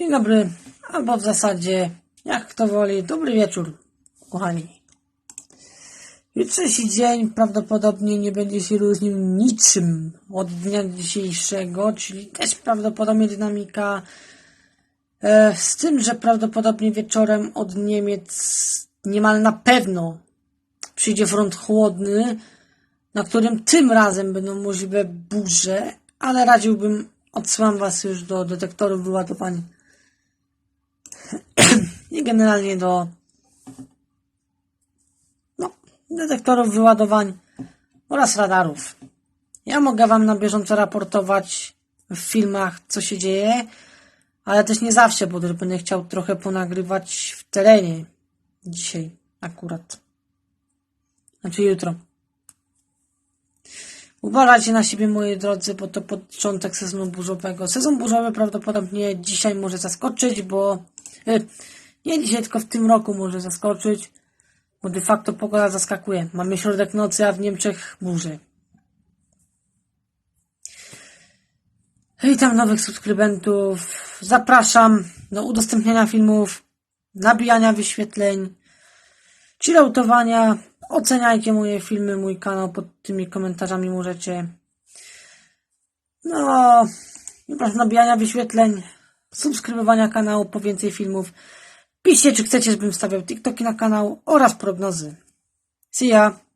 Dzień dobry, albo w zasadzie, jak kto woli, dobry wieczór, kochani. Jutrzejszy dzień prawdopodobnie nie będzie się różnił niczym od dnia dzisiejszego, czyli też prawdopodobnie dynamika, e, z tym, że prawdopodobnie wieczorem od Niemiec niemal na pewno przyjdzie front chłodny, na którym tym razem będą możliwe burze, ale radziłbym, odsyłam Was już do detektorów wyładowań i generalnie do no, detektorów wyładowań oraz radarów. Ja mogę Wam na bieżąco raportować w filmach, co się dzieje, ale też nie zawsze, bo też będę chciał trochę ponagrywać w terenie dzisiaj akurat. Znaczy jutro. Uważajcie na siebie, moi drodzy, bo to początek sezonu burzowego. Sezon burzowy prawdopodobnie dzisiaj może zaskoczyć, bo e, nie dzisiaj, tylko w tym roku może zaskoczyć, bo de facto pogoda zaskakuje. Mamy środek nocy, a w Niemczech burzy. Witam nowych subskrybentów. Zapraszam do udostępniania filmów, nabijania wyświetleń, chilloutowania. Oceniajcie moje filmy, mój kanał pod tymi komentarzami możecie. No, proszę nabijania wyświetleń, subskrybowania kanału po więcej filmów. Piszcie, czy chcecie, żebym stawiał TikToki na kanał oraz prognozy. See ya!